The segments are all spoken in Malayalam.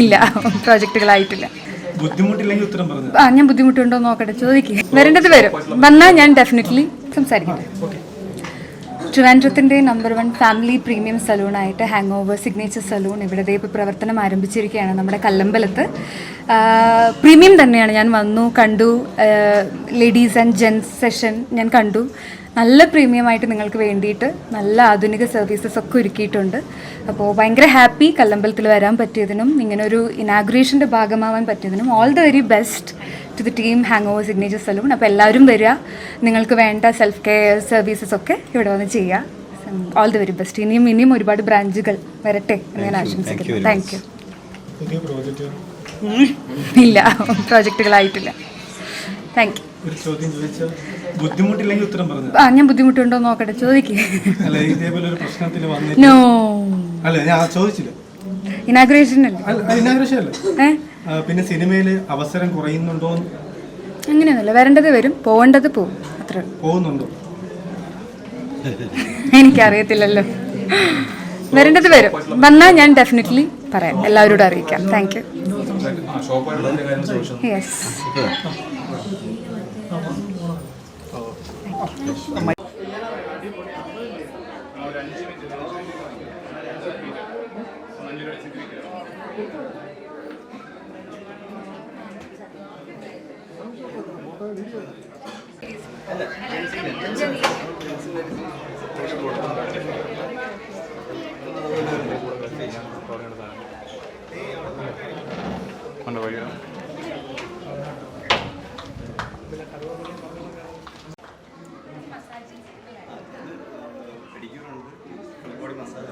ഇല്ല പ്രോജക്റ്റുകളായിട്ടില്ല. ബുദ്ധിമുട്ടില്ലെങ്കിൽ ഉത്തരം പറഞ്ഞു? ആ ഞാൻ ബുദ്ധിമുട്ടുണ്ടോ നോക്കട്ടെ ചോദിക്കുക വരേണ്ടത് വരും. വന്നാൽ ഞാൻ ഡെഫിനറ്റ്ലി സംസാരിക്കട്ടെ. ട്രിവാൻഡ്രത്തിന്റെ നമ്പർ വൺ ഫാമിലി പ്രീമിയം സലൂണായിട്ട് ഹാങ് ഓവർ സിഗ്നേച്ചർ സലൂൺ ഇവിടെ ദേ ഇപ്പോൾ പ്രവർത്തനം ആരംഭിച്ചിരിക്കുകയാണ് നമ്മുടെ കല്ലമ്പലത്ത്. പ്രീമിയം തന്നെയാണ്. ഞാൻ വന്നു കണ്ടു. ലേഡീസ് ആൻഡ് ജെൻസ് സെഷൻ ഞാൻ കണ്ടു. നല്ല പ്രീമിയമായിട്ട് നിങ്ങൾക്ക് വേണ്ടിയിട്ട് നല്ല ആധുനിക സർവീസസ് ഒക്കെ ഒരുക്കിയിട്ടുണ്ട്. അപ്പോൾ ഭയങ്കര ഹാപ്പി കല്ലമ്പലത്തിൽ വരാൻ പറ്റിയതിനും ഇങ്ങനെ ഒരു ഇനാഗ്രേഷന്റെ ഭാഗമാവാൻ പറ്റിയതിനും all the very best to the team Hang Over Signature Salon അപ്പോൾ എല്ലാവരും വരിക. നിങ്ങൾക്ക് വേണ്ട സെൽഫ് കെയർ സർവീസസ് ഒക്കെ ഇവിടെ വന്ന് ചെയ്യുക. ഓൾ ദി വെരി ബെസ്റ്റ് ഇനിയും ഇനിയും ഒരുപാട് ബ്രാഞ്ചുകൾ വരട്ടെ എന്ന് ഞാൻ ആശംസിക്കുന്നു. താങ്ക് യു പുതിയ പ്രോജക്റ്റ് ഇല്ല പ്രോജക്റ്റുകളായിട്ടില്ല. താങ്ക് യു ഒരു ചോദ്യം ചോദിച്ചാൽ ബുദ്ധിമുട്ടില്ലെങ്കിൽ ഉത്തരം പറഞ്ഞു? ആ ഞാൻ ബുദ്ധിമുട്ടുണ്ടോ നോക്കട്ടെ ചോദിക്കേ. അല്ല ഇതേപോലെ ഒരു പ്രശ്നത്തിൽ വന്നിട്ട് നോ അല്ല ഞാൻ ചോദിച്ചില്ല. ഇനാഗുറേഷൻ അല്ലേ? അല്ല ഇനാഗ്രേഷൻ അല്ലേ? പിന്നെ സിനിമയിൽ അവസരം കുറയുന്നുണ്ടോ അങ്ങനെയൊന്നുമില്ല വരേണ്ടത് വരും പോകേണ്ടത് പോകും അത്രേ ഉള്ളൂ. പോകുന്നുണ്ടോ? എനിക്കറിയത്തില്ലല്ലോ. വരേണ്ടത് വരും. വന്നാ ഞാൻ ഡെഫിനറ്റ്ലി പറയാം. എല്ലാവരോടും അറിയിക്കാം. താങ്ക് യു യെസ് പെഡിക്യൂറുണ്ട് ഫുൾ ബോഡി മസാജ്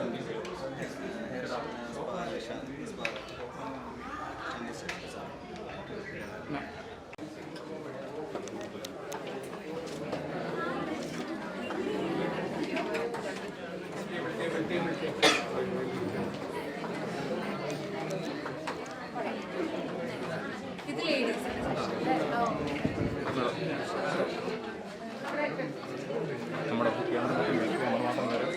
ഇതിലേഡീസ് നമ്മുടെ കുട്ടിയാണ് മാത്രം വരും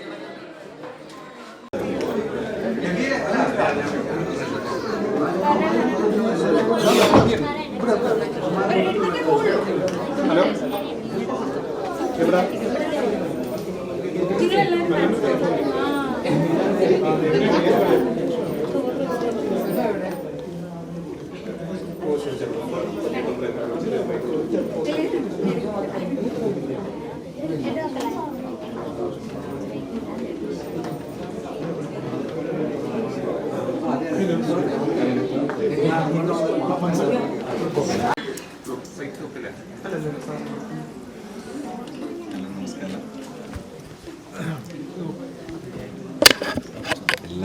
ഹലോ? എവിടെ നിങ്ങളെല്ലാവരും എല്ലാം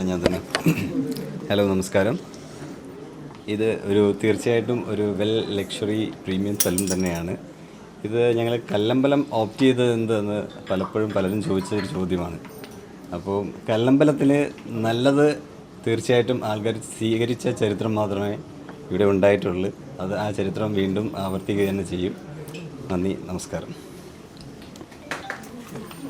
ഞാൻ തന്നെ. ഹലോ നമസ്കാരം. ഇത് ഒരു തീർച്ചയായിട്ടും ഒരു വെൽ ലക്ഷറി പ്രീമിയം സ്ഥലം തന്നെയാണ്. ഇത് ഞങ്ങൾ കല്ലമ്പലം ഓപ്റ്റ് ചെയ്തത് എന്തെന്ന് പലപ്പോഴും പലരും ചോദിച്ച ഒരു ചോദ്യമാണ്. അപ്പോൾ കല്ലമ്പലത്തിൽ നല്ലത് തീർച്ചയായിട്ടും ആൾക്കാർ സ്വീകരിച്ച ചരിത്രം മാത്രമേ ഇവിടെ ഉണ്ടായിട്ടുള്ളൂ. അത് ആ ചരിത്രം വീണ്ടും ആവർത്തിക്കുക തന്നെ ചെയ്യും. നന്ദി നമസ്കാരം.